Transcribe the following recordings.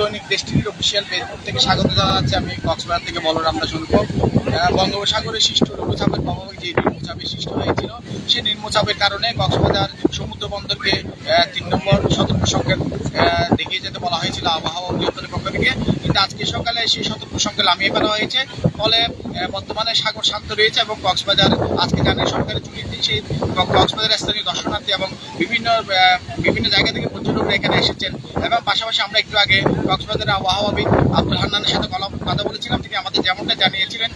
দৈনিক দেশটির official Facebook থেকে স্বাগত জানাচ্ছি আমি কক্সবাজার থেকে বলরাম দাস বঙ্গোপসাগরে সৃষ্ট লঘুচাপের প্রভাবে যে নিম্নচাপের সৃষ্টি হয়েছিল, সেই নিম্নচাপের কারণে কক্সবাজার সমুদ্র বন্দরকে তিন নম্বর সতর্ক সংকেত দেখিয়ে যেতে বলা হয়েছিল আবহাওয়া অধিদপ্তরের পক্ষ থেকে। কিন্তু আজকে সকালে সেই সতর্ক সংকেত নামিয়ে ফেলা হয়েছে। ফলে বর্তমানে সাগর শান্ত রয়েছে এবং কক্সবাজার আজকে জানেন সরকারি ছুটির দিন সেই কক্সবাজারের স্থানীয় দর্শনার্থী এবং বিভিন্ন বিভিন্ন জায়গা থেকে পর্যটকরা এখানে এসেছেন। এবং পাশাপাশি আমরা একটু আগে কক্সবাজারের আবহাওয়াবিদ আব্দুল হান্নানের সাথে কথা বলেছিলাম, তিনি আমাদের যেমনটা জানিয়েছিলেন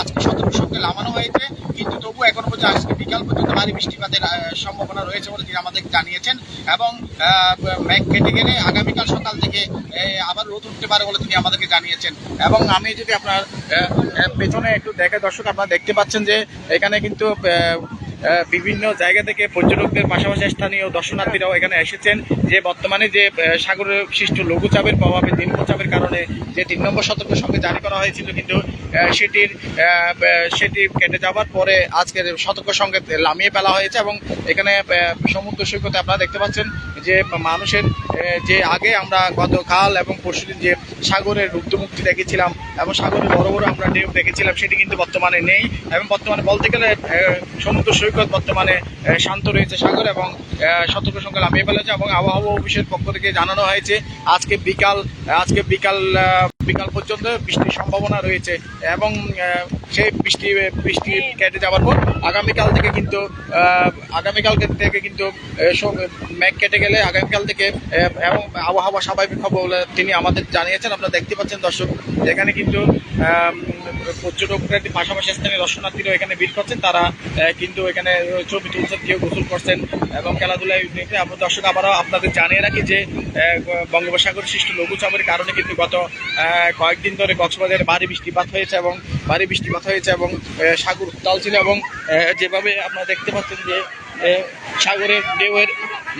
আজকে সতর্ক সংকেত নামানো হয়েছে, কিন্তু তবু এখন পর্যন্ত আজকে বিকাল পর্যন্ত ভারী বৃষ্টিপাতের সম্ভাবনা রয়েছে বলে তিনি আমাদের জানিয়েছেন এবং মেঘ কেটে গেলে আগামীকাল সকাল থেকে আবার রোদ উঠতে পারে বলে তিনি আমাদেরকে জানিয়েছেন। এবং আমি যদি আপনার পেছনে একটু দেখে দর্শক আপনারা দেখতে পাচ্ছেন যে এখানে কিন্তু বিভিন্ন জায়গা থেকে পর্যটকদের পাশাপাশি স্থানীয় দর্শনার্থীরাও এখানে এসেছেন যে বর্তমানে যে সাগরে সৃষ্ট লঘুচাপের প্রভাবে, নিম্নচাপের কারণে যে তিন নম্বর সতর্ক সঙ্গে জারি করা হয়েছিল কিন্তু সেটির সেটি কেটে যাওয়ার পরে আজকের সতর্ক সঙ্গে নামিয়ে ফেলা হয়েছে এবং এখানে সমুদ্র সৈকতে আপনারা দেখতে পাচ্ছেন যে মানুষের যে আগে আমরা গতকাল এবং পরশুদিন যে সাগরের রুদ্রমুক্তি দেখেছিলাম এবং সাগরে বড় বড় আমরা ঢেউ দেখেছিলাম, সেটি কিন্তু বর্তমানে নেই এবং বর্তমানে বলতে গেলে সমুদ্র সৈকত বর্তমানে শান্ত রয়েছে সাগর এবং সতর্ক সংখ্যা নামিয়ে ফেলেছে এবং আবহাওয়া অফিসের পক্ষ থেকে জানানো হয়েছে, আজকে বিকাল আজকে বিকাল বিকাল পর্যন্ত বৃষ্টির সম্ভাবনা রয়েছে এবং সেই বৃষ্টি বৃষ্টি কেটে যাওয়ার পর আগামীকাল থেকে কিন্তু আগামীকাল থেকে কিন্তু মেঘ কেটে গেলে আগামীকাল থেকে এবং আবহাওয়া স্বাভাবিক হবে বলে তিনি আমাদের জানিয়েছেন। আপনারা দেখতে পাচ্ছেন দর্শক এখানে কিন্তু আম, পর্যটকরা পাশাপাশি স্থানীয় দর্শনার্থীরা এখানে ভিড় করছেন। তারা কিন্তু এখানে ছবি তুলছেন কেউ গোসল করছেন এবং খেলাধুলায় আমরা দর্শক আবারও আপনাদের জানিয়ে রাখি যে বঙ্গোপসাগর সৃষ্ট লঘুচাপের কারণে কিন্তু গত কয়েকদিন ধরে কক্সবাজারে ভারী বৃষ্টিপাত হয়েছে এবং ভারী বৃষ্টিপাত হয়েছে এবং সাগর উত্তাল ছিল এবং যেভাবে আপনারা দেখতে পাচ্ছেন যে সাগরের ঢেউয়ের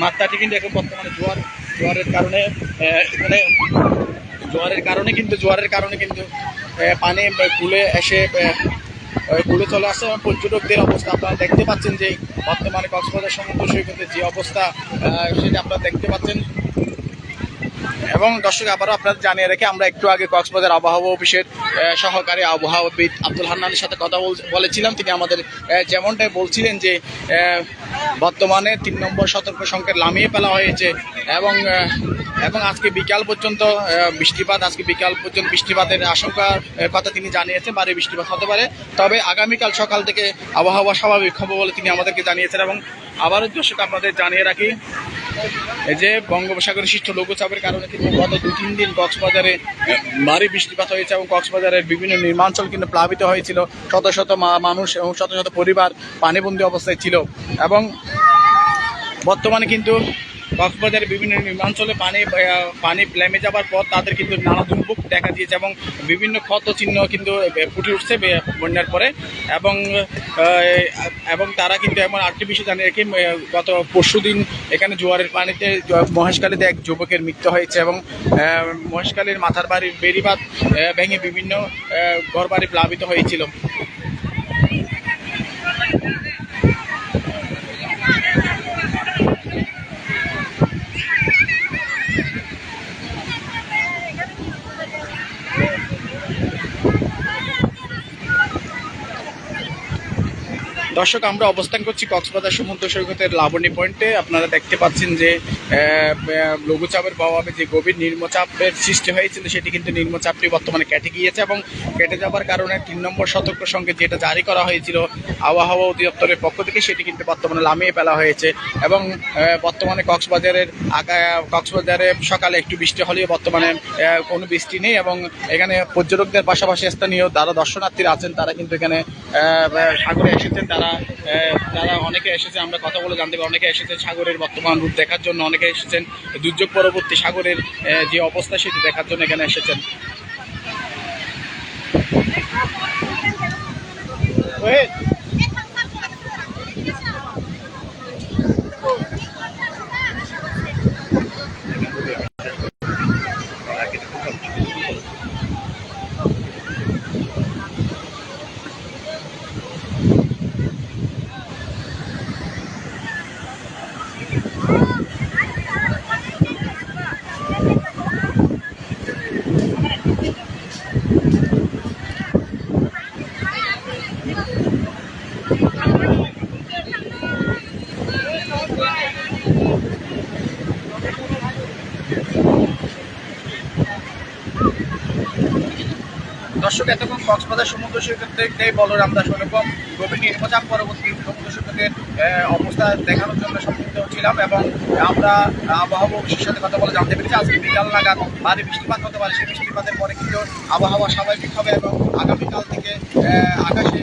মাত্রাটি কিন্তু এখন বর্তমানে জোয়ার, জোয়ারের কারণে এখানে জোয়ারের কারণে কিন্তু, জোয়ারের কারণে কিন্তু পানি কুলে এসে কুলে চলে আসছে এবং পর্যটকদের অবস্থা আপনারা দেখতে পাচ্ছেন যে বর্তমানে কক্সবাজার সমুদ্র সৈকতের যে অবস্থা সেটা আপনারা দেখতে পাচ্ছেন। এবং দর্শক, আবারও আপনাদের জানিয়ে রেখে আমরা একটু আগে কক্সবাজার আবহাওয়া অফিসের সহকারী আবহাওয়াবিদ আব্দুল হান্নানের সাথে কথা বলেছিলাম। তিনি আমাদের যেমনটাই বলছিলেন যে বর্তমানে তিন নম্বর সতর্ক সংকেত নামিয়ে ফেলা হয়েছে এবং এবং আজকে বিকাল পর্যন্ত বৃষ্টিপাত, আজকে বিকাল পর্যন্ত বৃষ্টিপাতের আশঙ্কার কথা তিনি জানিয়েছেন বারে বৃষ্টিপাত হতে পারে। তবে আগামীকাল সকাল থেকে আবহাওয়া স্বাভাবিক হবে বলে তিনি আমাদেরকে জানিয়েছেন এবং আবারও দর্শক, আপনাদের জানিয়ে রাখি যে বঙ্গোপসাগরের সৃষ্ট লঘুচাপের কারণে কিন্তু গত দু, তিন দিন কক্সবাজারে ভারী বৃষ্টিপাত হয়েছে এবং কক্সবাজারের বিভিন্ন নির্মাঞ্চল কিন্তু প্লাবিত হয়েছিল। শত শত মানুষ এবং শত শত পরিবার পানিবন্দী অবস্থায় ছিল। এবং বর্তমানে কিন্তু কক্সবাজারের বিভিন্ন নির্মাঞ্চলে পানি পানি নেমে যাবার পর তাদের কিন্তু নানা দুর্ভোগ দেখা দিয়েছে এবং বিভিন্ন ক্ষত চিহ্ন কিন্তু ফুটে উঠছে বন্যার পরে। এবং এবং তারা কিন্তু এমন জানিয়ে রেখে গত পরশু দিন এখানে জোয়ারের পানিতে মহেশখালীতে এক যুবকের মৃত্যু হয়েছে এবং মহেশকালীর মাথার বাড়ির বেড়িবাদ ভেঙে বিভিন্ন ঘর বাড়ি প্লাবিত হয়েছিল। দর্শক, আমরা অবস্থান করছি কক্সবাজার সমুদ্র সৈকতের লাবণী পয়েন্টে। আপনারা দেখতে পাচ্ছেন যে লঘুচাপের প্রভাবে যে গভীর নিম্নচাপের সৃষ্টি হয়েছিল, সেটি কিন্তু নিম্নচাপটি বর্তমানে কেটে গিয়েছে এবং কেটে যাবার কারণে তিন নম্বর সতর্ক সঙ্গে যেটা জারি করা হয়েছিল আবহাওয়া অধিদপ্তরের পক্ষ থেকে, সেটি কিন্তু বর্তমানে নামিয়ে ফেলা হয়েছে এবং বর্তমানে কক্সবাজারের কক্সবাজারে সকালে একটু বৃষ্টি হলেও বর্তমানে কোনো বৃষ্টি নেই এবং এখানে পর্যটকদের পাশাপাশি স্থানীয় যারা দর্শনার্থীরা আছেন, তারা কিন্তু এখানে সাগরে এসেছেন, তারা আহ, তারা অনেকে এসেছে আমরা কথা বলে জানতে পারি। অনেকে এসেছে সাগরের বর্তমান রূপ দেখার জন্য অনেকে এসেছেন দুর্যোগ পরবর্তী সাগরের যে অবস্থা সেটি দেখার জন্য এখানে এসেছেন। ওয়েট। দর্শক, এতক্ষণ কক্সবাজার সমুদ্র সৈকত থেকে বলরাম দাস অনুপম। গভীর নির্বাচন পরবর্তী সমুদ্র সৈকতের অবস্থা দেখানোর জন্য সম্মিলিত হচ্ছিলাম এবং আমরা আবহাওয়া অফিসের সাথে কথা বলে জানতে পেরেছি আজকে বিকাল নাগাদ ভারী বৃষ্টিপাত হতে পারে। সেই বৃষ্টিপাতের পরে কিন্তু আবহাওয়া স্বাভাবিক হবে এবং আগামীকাল থেকে আকাশে